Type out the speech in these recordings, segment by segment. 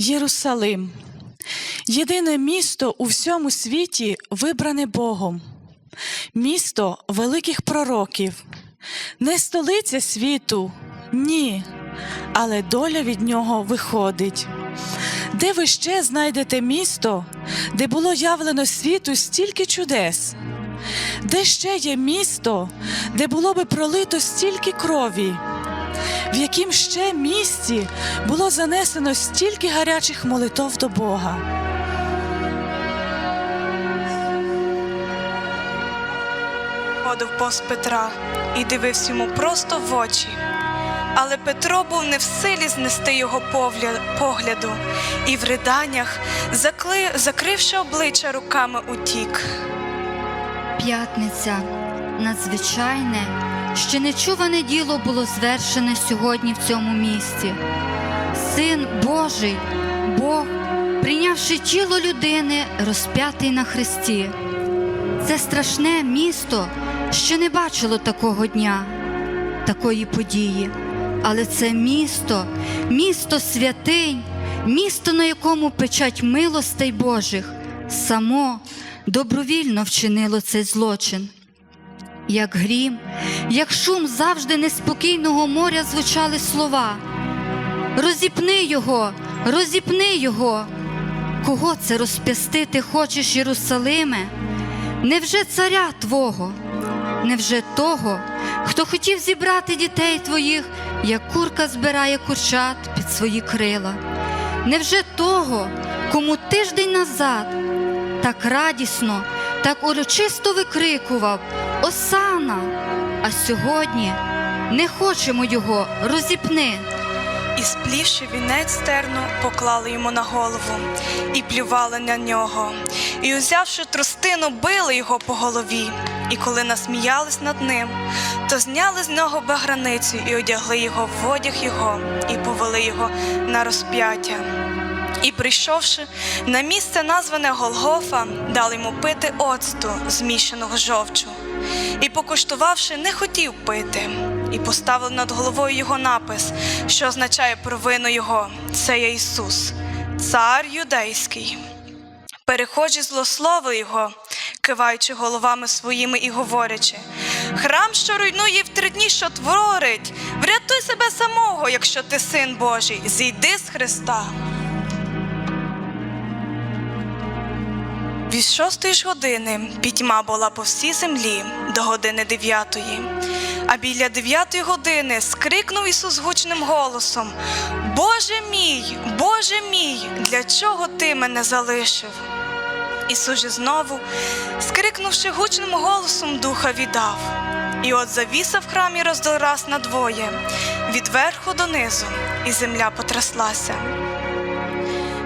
Єрусалим єдине місто у всьому світі, вибране Богом, місто великих пророків, не столиця світу, ні, але доля від нього виходить. Де ви ще знайдете місто, де було явлено світу стільки чудес? Де ще є місто, де було би пролито стільки крові? В яким ще місці було занесено стільки гарячих молитов до Бога. Ходив повз Петра і дивився йому просто в очі. Але Петро був не в силі знести його погляду, і в закли... закривши обличчя руками, утік. П'ятниця надзвичайне, ще нечуване діло було звершене сьогодні в цьому місті. Син Божий, Бог, прийнявши тіло людини, розп'ятий на хресті. Це страшне місто ще не бачило такого дня, такої події. Але це місто, місто святинь, місто, на якому печать милостей Божих, само добровільно вчинило цей злочин. Як грім, як шум завжди неспокійного моря звучали слова. Розіпни його, розіпни його. Кого це розп'ястити хочеш, Єрусалиме? Невже царя Твого? Невже того, хто хотів зібрати дітей твоїх, як курка збирає курчат під свої крила? Невже того, кому тиждень назад так радісно, так урочисто викрикував Осана, а сьогодні не хочемо його розіпни. І сплівши вінець терну, поклали йому на голову і плювали на нього. І, узявши тростину, били його по голові. І коли насміялись над ним, то зняли з нього баграницю і одягли його в одяг його, і повели його на розп'яття. І прийшовши на місце, назване Голгофа, дали йому пити оцту, змішаного жовчу. І, покуштувавши, не хотів пити, і поставили над головою його напис, що означає провину його це є Ісус, цар юдейський. Перехожі злословили його, киваючи головами своїми і говорячи: Храм, що руйнує в три дні, що творить, врятуй себе самого, якщо ти син Божий, зійди з Христа. Від шостої ж години пітьма була по всій землі до години дев'ятої. А біля дев'ятої години скрикнув Ісус гучним голосом: Боже мій, Боже мій, для чого ти мене залишив? Ісус же знову, скрикнувши гучним голосом, духа віддав. І от завіса в храмі роздораз надвоє, від верху до низу, і земля потряслася.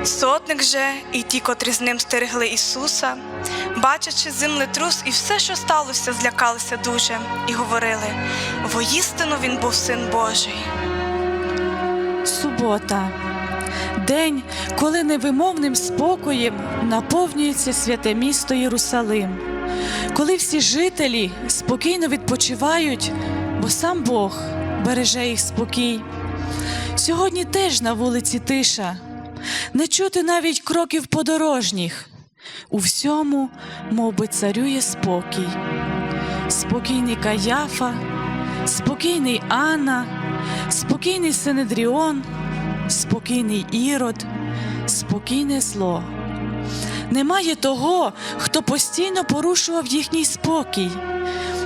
Сотник же і ті, котрі з ним стерегли Ісуса, бачачи землетрус і все, що сталося, злякалися дуже, і говорили: воістину він був син Божий. Субота день, коли невимовним спокоєм наповнюється святе місто Єрусалим, коли всі жителі спокійно відпочивають, бо сам Бог береже їх спокій. Сьогодні теж на вулиці тиша, не чути навіть кроків подорожніх. У всьому, мов би, царює спокій. Спокійний Каяфа, спокійний Анна, спокійний Синедріон, спокійний Ірод, спокійне зло. Немає того, хто постійно порушував їхній спокій,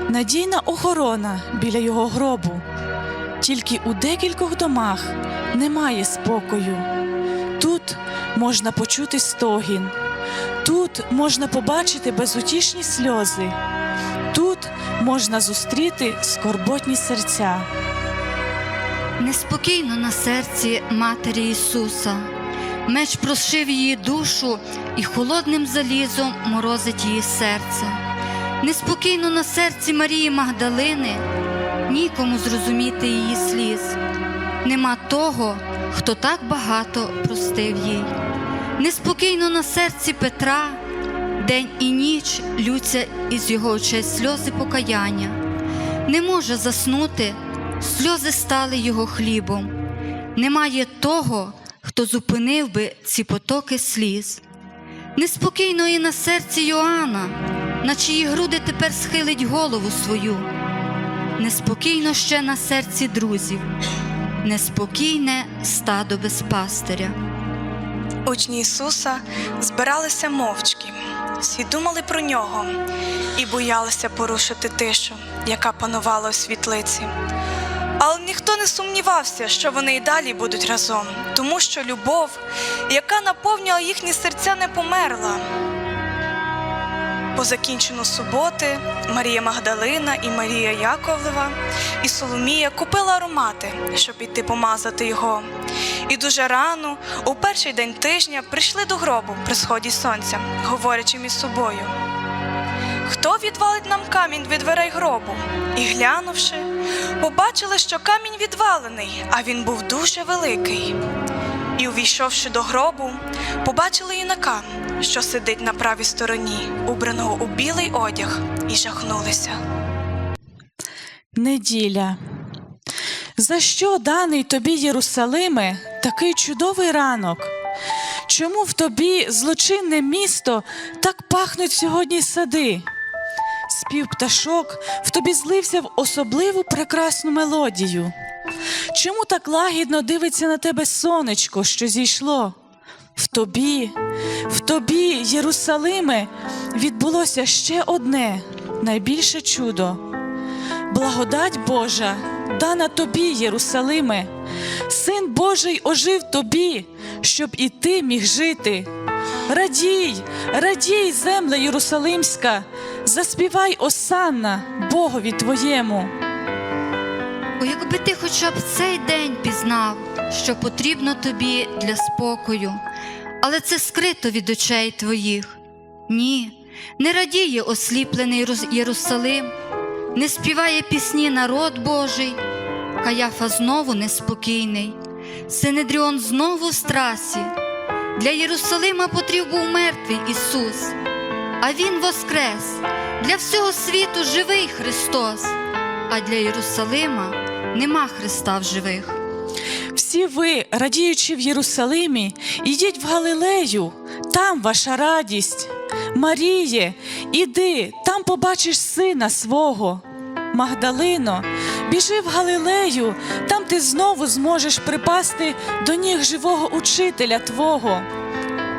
надійна охорона біля його гробу. Тільки у декількох домах немає спокою. Можна почути стогін, тут можна побачити безутішні сльози, тут можна зустріти скорботні серця. Неспокійно на серці Матері Ісуса. Меч прошив її душу і холодним залізом морозить її серце. Неспокійно на серці Марії Магдалини, нікому зрозуміти її сліз. Нема того, хто так багато простив їй. Неспокійно на серці Петра, день і ніч лються із його очей сльози покаяння. Не може заснути, сльози стали його хлібом. Немає того, хто зупинив би ці потоки сліз. Неспокійно і на серці Йоанна, на чиї груди тепер схилить голову свою. Неспокійно ще на серці друзів, неспокійне стадо без пастиря. Учні Ісуса збиралися мовчки, всі думали про нього і боялися порушити тишу, яка панувала у світлиці. Але ніхто не сумнівався, що вони і далі будуть разом, тому що любов, яка наповнювала їхні серця, не померла. По закінчену суботи Марія Магдалина і Марія Яковлева і Соломія купили аромати, щоб іти помазати його. І дуже рано, у перший день тижня, прийшли до гробу при сході сонця, говорячи між собою. Хто відвалить нам камінь від дверей гробу? І глянувши, побачили, що камінь відвалений, а він був дуже великий. І, увійшовши до гробу, побачили юнака, що сидить на правій стороні, убраного у білий одяг, і жахнулися. Неділя. За що даний тобі, Єрусалиме, такий чудовий ранок? Чому в тобі, злочинне місто, так пахнуть сьогодні сади? Спів пташок в тобі злився в особливу прекрасну мелодію. Чому так лагідно дивиться на тебе сонечко, що зійшло? В тобі, в тобі, Єрусалиме, відбулося ще одне найбільше чудо. Благодать Божа дана тобі, Єрусалиме, Син Божий ожив тобі, щоб і ти міг жити. Радій, радій, земле Єрусалимська, заспівай осанна Богові твоєму. О, якби ти хоча б цей день пізнав, що потрібно тобі для спокою, але це скрито від очей твоїх. Ні, не радіє осліплений Єрусалим, не співає пісні народ Божий, Каяфа знову неспокійний, Синедріон знову в страсі. Для Єрусалима потріб був мертвий Ісус, а Він воскрес, для всього світу живий Христос, а для Єрусалима нема Христа в живих. Всі ви, радіючи в Єрусалимі, ідіть в Галилею, там ваша радість. Маріє, іди, там побачиш сина свого. Магдалино, біжи в Галилею, там ти знову зможеш припасти до ніг живого учителя Твого.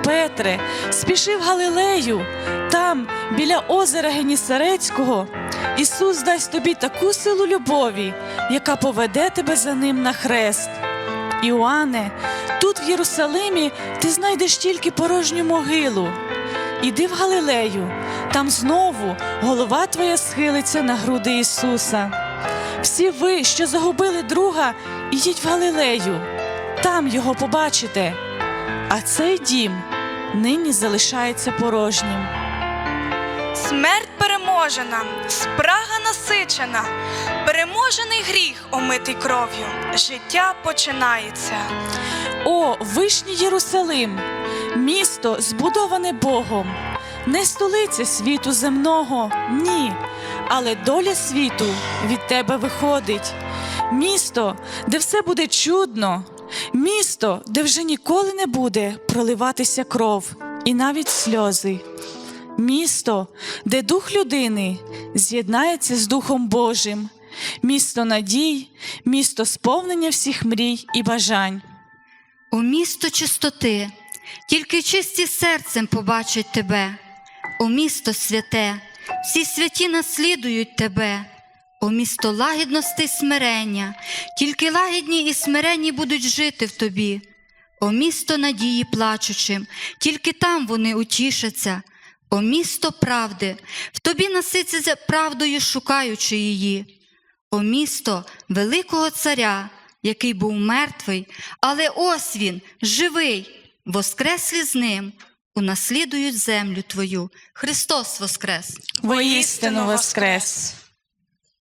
Петре, спіши в Галилею, там, біля озера Генісарецького, Ісус дасть тобі таку силу любові, яка поведе тебе за ним на хрест. Іоанне, тут в Єрусалимі ти знайдеш тільки порожню могилу. Іди в Галилею, там знову голова твоя схилиться на груди Ісуса. Всі ви, що загубили друга, ідіть в Галилею, там його побачите. А цей дім нині залишається порожнім. Смерть переможена, спрага насичена, переможений гріх, омитий кров'ю. Життя починається. О, вишній Єрусалим, місто, збудоване Богом, не столиця світу земного, ні, але доля світу від тебе виходить. Місто, де все буде чудно, місто, де вже ніколи не буде проливатися кров і навіть сльози. Місто, де дух людини з'єднається з Духом Божим, місто надій, місто сповнення всіх мрій і бажань. О місто чистоти, тільки чисті серцем побачать тебе. О місто святе, всі святі наслідують тебе. О місто лагідності й смирення, тільки лагідні і смиренні будуть жити в тобі. О місто надії плачучим, тільки там вони утішаться. О місто правди, в тобі наситься правдою, шукаючи її. О місто великого царя, який був мертвий, але ось він, живий, воскреслі з ним, унаслідують землю твою. Христос воскрес! Воістину воскрес!